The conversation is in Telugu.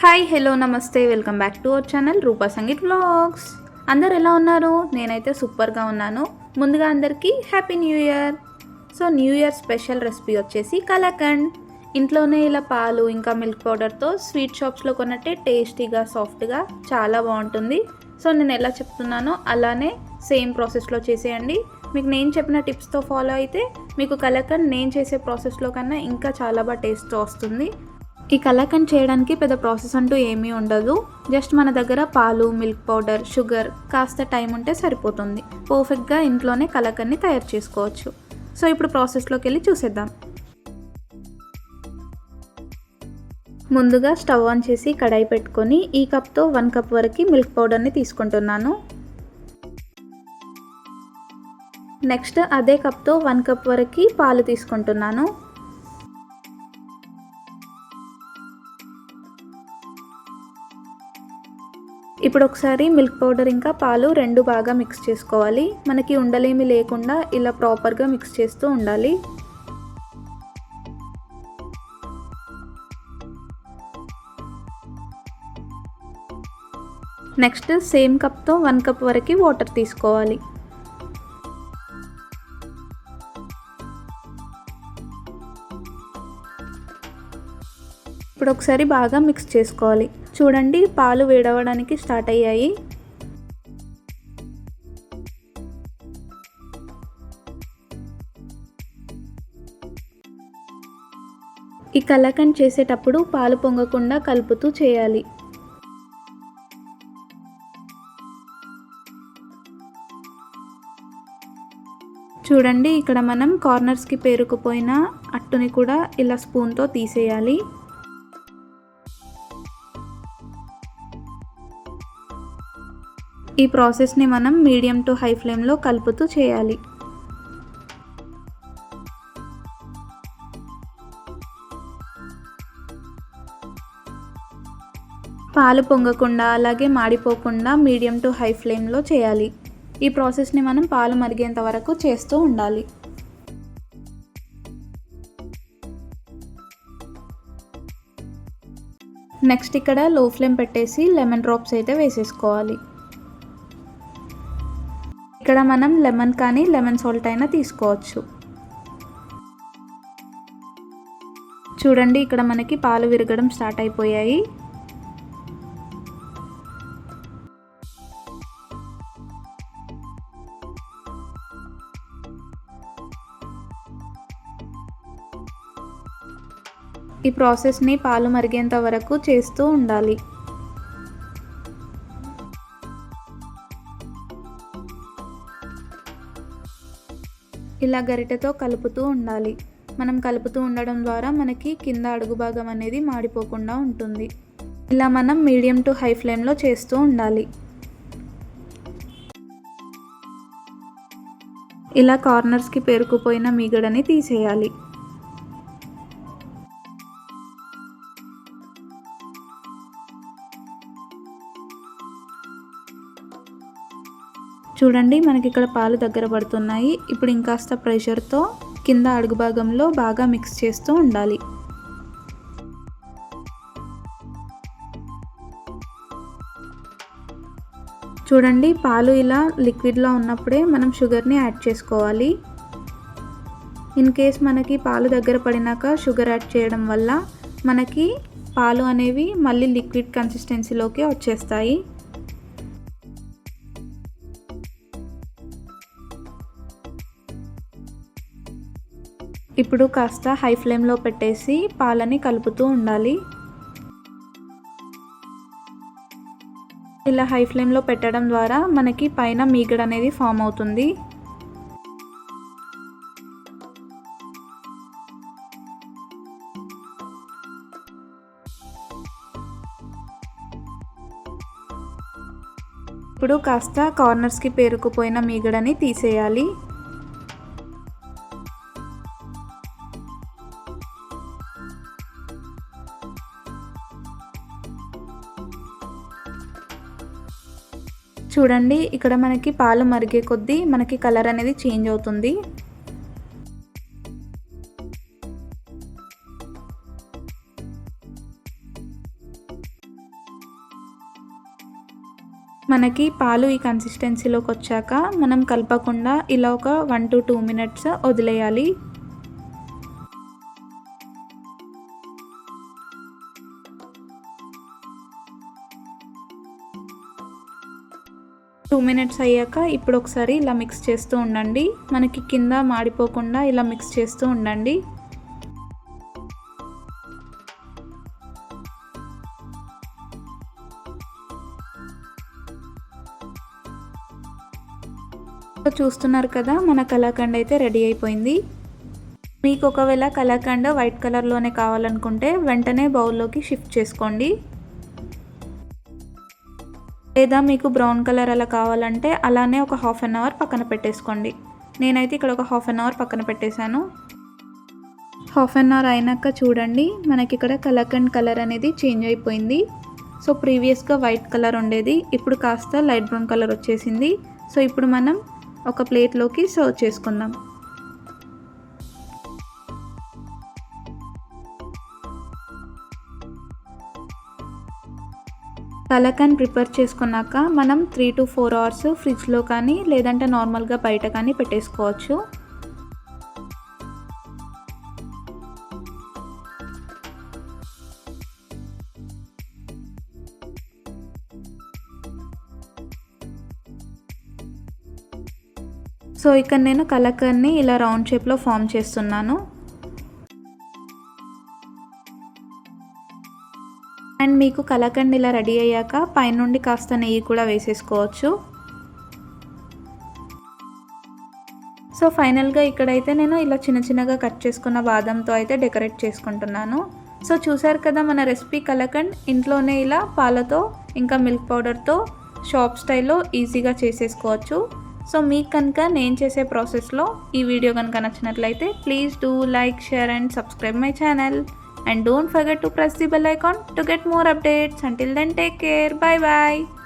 Hi hello namaste. Welcome back to our channel Roopa Sangeet vlogs అందరు ఎలా ఉన్నారు? నేనైతే సూపర్గా ఉన్నాను. ముందుగా అందరికీ happy new year so new year special recipe వచ్చేసి కలాకండ్. ఇంట్లోనే ఇలా పాలు ఇంకా మిల్క్ పౌడర్తో స్వీట్ షాప్స్లో కొన్నట్టే టేస్టీగా సాఫ్ట్గా చాలా బాగుంటుంది. సో నేను ఎలా చెప్తున్నానో అలానే సేమ్ ప్రాసెస్లో చేసేయండి. మీకు నేను చెప్పిన టిప్స్తో ఫాలో అయితే మీకు కలకండ్ నేను చేసే ప్రాసెస్లో కన్నా ఇంకా చాలా బాగా టేస్ట్ వస్తుంది. ఈ కలాకండ్ చేయడానికి పెద్ద ప్రాసెస్ అంటూ ఏమీ ఉండదు. జస్ట్ మన దగ్గర పాలు మిల్క్ పౌడర్ షుగర్ కాస్త టైం ఉంటే సరిపోతుంది. పర్ఫెక్ట్గా ఇంట్లోనే కలాకండ్ని తయారు చేసుకోవచ్చు. సో ఇప్పుడు ప్రాసెస్లోకి వెళ్ళి చూసేద్దాం. ముందుగా స్టవ్ ఆన్ చేసి కడాయి పెట్టుకొని ఈ కప్తో వన్ కప్ వరకు మిల్క్ పౌడర్ని తీసుకుంటున్నాను. నెక్స్ట్ అదే కప్తో వన్ కప్ వరకు పాలు తీసుకుంటున్నాను. ఇప్పుడు ఒకసారి మిల్క్ పౌడర్ ఇంకా పాలు రెండు బాగా మిక్స్ చేసుకోవాలి. మనకి ఉండలేమి లేకుండా ఇలా ప్రాపర్గా మిక్స్ చేస్తూ ఉండాలి. నెక్స్ట్ సేమ్ కప్తో వన్ కప్ వరకు వాటర్ తీసుకోవాలి. ఇప్పుడు ఒకసారి బాగా మిక్స్ చేసుకోవాలి. చూడండి పాలు వేడవడానికి స్టార్ట్ అయ్యాయి. ఈ కలాకండ్ చేసేటప్పుడు పాలు పొంగకుండా కలుపుతూ చేయాలి. చూడండి ఇక్కడ మనం కార్నర్స్కి పేరుకుపోయిన అట్టుని కూడా ఇలా స్పూన్తో తీసేయాలి. ఈ ప్రాసెస్ని మనం మీడియం టు హై ఫ్లేమ్లో కలుపుతూ చేయాలి. పాలు పొంగకుండా అలాగే మాడిపోకుండా మీడియం టు హై ఫ్లేమ్లో చేయాలి. ఈ ప్రాసెస్ని మనం పాలు మరిగేంత వరకు చేస్తూ ఉండాలి. నెక్స్ట్ ఇక్కడ లో ఫ్లేమ్ పెట్టేసి లెమన్ డ్రాప్స్ అయితే వేసేసుకోవాలి. ఇక్కడ మనం లెమన్ కానీ లెమన్ సాల్ట్ అయినా తీసుకోవచ్చు. చూడండి ఇక్కడ మనకి పాలు విరగడం స్టార్ట్ అయిపోయాయి. ఈ ప్రాసెస్ని పాలు మరిగేంత వరకు చేస్తూ ఉండాలి. ఇలా గరిటెతో కలుపుతూ ఉండాలి. మనం కలుపుతూ ఉండడం ద్వారా మనకి కింద అడుగు భాగం అనేది మాడిపోకుండా ఉంటుంది. ఇలా మనం మీడియం టు హై ఫ్లేమ్లో చేస్తూ ఉండాలి. ఇలా కార్నర్స్కి పేరుకుపోయిన మీగడని తీసేయాలి. చూడండి మనకి ఇక్కడ పాలు దగ్గర పడుతున్నాయి. ఇప్పుడు ఇంకాస్త ప్రెషర్తో కింద అడుగు భాగంలో బాగా మిక్స్ చేస్తూ ఉండాలి. చూడండి పాలు ఇలా లిక్విడ్లో ఉన్నప్పుడే మనం షుగర్ని యాడ్ చేసుకోవాలి. ఇన్ కేస్ మనకి పాలు దగ్గర పడినాక షుగర్ యాడ్ చేయడం వల్ల మనకి పాలు అనేవి మళ్ళీ లిక్విడ్ కన్సిస్టెన్సీలోకి వచ్చేస్తాయి. ఇప్పుడు కాస్త హై ఫ్లేమ్లో పెట్టేసి పాలని కలుపుతూ ఉండాలి. ఇలా హై ఫ్లేమ్లో పెట్టడం ద్వారా మనకి పైన మీగడ అనేది ఫామ్ అవుతుంది. ఇప్పుడు కాస్త కార్నర్స్కి పేరుకుపోయిన మీగడని తీసేయాలి. చూడండి ఇక్కడ మనకి పాలు మరిగే కొద్దీ మనకి కలర్ అనేది చేంజ్ అవుతుంది. మనకి పాలు ఈ కన్సిస్టెన్సీలోకి వచ్చాక మనం కలపకుండా ఇలా ఒక వన్ టు టూ మినిట్స్ వదిలేయాలి. టూ మినిట్స్ అయ్యాక ఇప్పుడు ఒకసారి ఇలా మిక్స్ చేస్తూ ఉండండి. మనకి కింద మాడిపోకుండా ఇలా మిక్స్ చేస్తూ ఉండండి. చూస్తున్నారు కదా మన కలాకండ్ అయితే రెడీ అయిపోయింది. మీకు ఒకవేళ కలాకండ్ వైట్ కలర్లోనే కావాలనుకుంటే వెంటనే బౌల్లోకి షిఫ్ట్ చేసుకోండి. లేదా మీకు బ్రౌన్ కలర్ అలా కావాలంటే అలానే ఒక హాఫ్ అన్ అవర్ పక్కన పెట్టేసుకోండి. నేనైతే ఇక్కడ ఒక హాఫ్ అన్ అవర్ పక్కన పెట్టేశాను. హాఫ్ అన్ అవర్ అయినాక చూడండి మనకి ఇక్కడ కలకండ్ కలర్ అనేది చేంజ్ అయిపోయింది. సో ప్రీవియస్గా వైట్ కలర్ ఉండేది. ఇప్పుడు కాస్త లైట్ బ్రౌన్ కలర్ వచ్చేసింది. సో ఇప్పుడు మనం ఒక ప్లేట్లోకి సర్వ్ చేసుకుందాం. కలకాన్ ప్రిపేర్ చేసుకున్నాక మనం త్రీ టు ఫోర్ అవర్స్ ఫ్రిడ్జ్లో కానీ లేదంటే నార్మల్గా బయట కానీ పెట్టేసుకోవచ్చు. సో ఇక్కడ నేను కలకర్ని ఇలా రౌండ్ షేప్లో ఫామ్ చేస్తున్నాను. అండ్ మీకు కలకండ్ ఇలా రెడీ అయ్యాక పైనుండి కాస్త నెయ్యి కూడా వేసేసుకోవచ్చు. సో ఫైనల్గా ఇక్కడైతే నేను ఇలా చిన్న చిన్నగా కట్ చేసుకున్న బాదంతో అయితే డెకరేట్ చేసుకుంటున్నాను. సో చూసారు కదా మన రెసిపీ కలకండ్. ఇంట్లోనే ఇలా పాలతో ఇంకా మిల్క్ పౌడర్తో షాప్ స్టైల్లో ఈజీగా చేసేసుకోవచ్చు. సో మీకు కనుక నేను చేసే ప్రాసెస్లో ఈ వీడియో కనుక నచ్చినట్లయితే please do like share and subscribe my channel. And don't forget to press the bell icon to get more updates. Until then take care. Bye bye